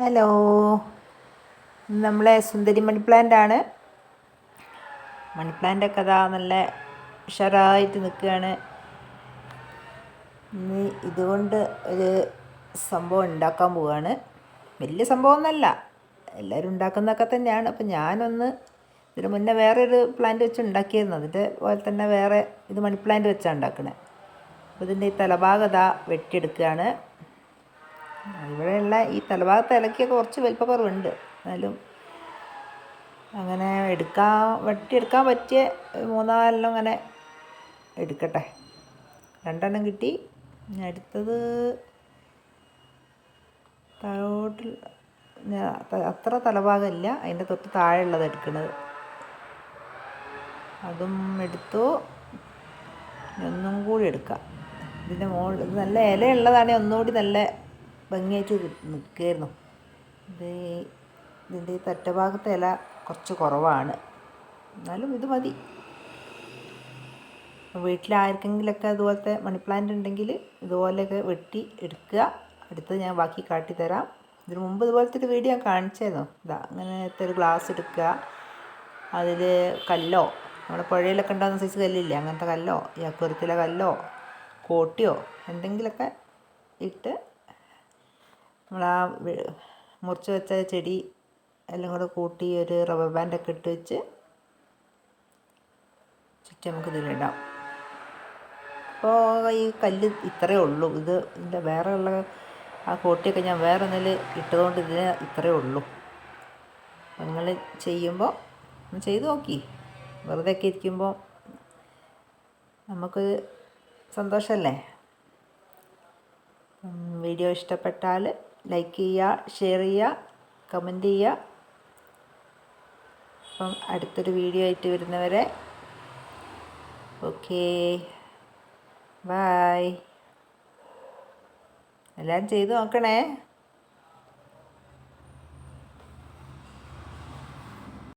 Hello. നമ്മളെ സുന്ദരി money plant ആണ് മണി ഒക്കെ അതാ നല്ല ഉഷാറായിട്ട് നിൽക്കുകയാണ്. ഇനി ഇതുകൊണ്ട് ഒരു സംഭവം ഉണ്ടാക്കാൻ പോവുകയാണ് വലിയ സംഭവമൊന്നുമല്ല. എല്ലാവരും ഉണ്ടാക്കുന്നതൊക്കെ തന്നെയാണ്. അപ്പം ഞാനൊന്ന് ഇതിന് മുന്നേ വേറൊരു പ്ലാന്റ് വെച്ച് ഉണ്ടാക്കിയിരുന്നു. അതിന്റെ പോലെ തന്നെ വേറെ ഇത് മണി പ്ലാന്റ് വെച്ചാണ് ഉണ്ടാക്കണേ. അപ്പോൾ ഇതിന്റെ ഈ തലഭാഗത വെട്ടിയെടുക്കുകയാണ്. ഇവിടെയുള്ള ഈ തലഭാഗത്ത് ഇലക്കിയൊക്കെ കുറച്ച് വലിപ്പക്കുറവുണ്ട് എന്നാലും അങ്ങനെ എടുക്കാൻ വെട്ടിയെടുക്കാൻ പറ്റിയ മൂന്നാലെണ്ണം അങ്ങനെ എടുക്കട്ടെ. രണ്ടെണ്ണം കിട്ടി. അടുത്തത് താഴോട്ട് അത്ര തലഭാഗമില്ല. അതിന്റെ തൊട്ട് താഴെയുള്ളത് എടുക്കുന്നത് അതും എടുത്തു. ഒന്നും കൂടി എടുക്കാം. ഇതിന്റെ മോൾ നല്ല ഇലയുള്ളതാണെങ്കിൽ ഒന്നുകൂടി നല്ല ഭംഗിയായിട്ട് നിൽക്കുകയായിരുന്നു. ഇത് ഇതിന്റെ ഈ തറ്റഭാഗത്തെ ഇല കുറച്ച് കുറവാണ്. എന്നാലും ഇത് മതി. വീട്ടിൽ അതുപോലത്തെ മണി പ്ലാന്റ് ഉണ്ടെങ്കിൽ ഇതുപോലെയൊക്കെ വെട്ടി എടുക്കുക. അടുത്തത് ഞാൻ ബാക്കി കാട്ടിത്തരാം ഇതിന് മുമ്പ് ഇതുപോലത്തെ ഒരു വീഡിയോ ഞാൻ കാണിച്ചായിരുന്നു. ഇതാ അങ്ങനത്തെ ഒരു ഗ്ലാസ് എടുക്കുക. അതിൽ കല്ലോ. നമ്മുടെ പുഴയിലൊക്കെ ഉണ്ടാകുന്ന സൈസ് കല്ലില്ലേ? അങ്ങനത്തെ കല്ലോ. ഈ അക്കുരത്തിലെ കല്ലോ കോട്ടിയോ എന്തെങ്കിലുമൊക്കെ ഇട്ട് നമ്മൾ ആ മുറിച്ച് വെച്ച ചെടി എല്ലാം കൂടെ കൂട്ടി ഒരു റബ്ബർ ബാൻഡൊക്കെ ഇട്ട് വെച്ച് ചുറ്റും നമുക്ക് ഇതിലിടാം അപ്പോൾ ഈ കല്ല് ഇത്രയേ ഉള്ളൂ. ഇത് ഇതിന്റെ വേറെ ഉള്ള ആ കോട്ടിയൊക്കെ ഞാൻ വേറെ ഒന്നിൽ ഇട്ടതുകൊണ്ട് ഇതിന് ഇത്രയേ ഉള്ളൂ. നിങ്ങൾ ചെയ്യുമ്പോൾ ഒന്ന് ചെയ്ത് നോക്കി. വെറുതെ ഒക്കെ ഇരിക്കുമ്പോൾ നമുക്ക് സന്തോഷമല്ലേ വീഡിയോ ഇഷ്ടപ്പെട്ടാൽ ലൈക്ക് ചെയ്യുക ഷെയർ ചെയ്യുക കമന്റ് ചെയ്യുക. അപ്പം അടുത്തൊരു വീഡിയോ ആയിട്ട് വരുന്നവരെ. ഓക്കേ ബായ് എല്ലാം ചെയ്ത് നോക്കണേ.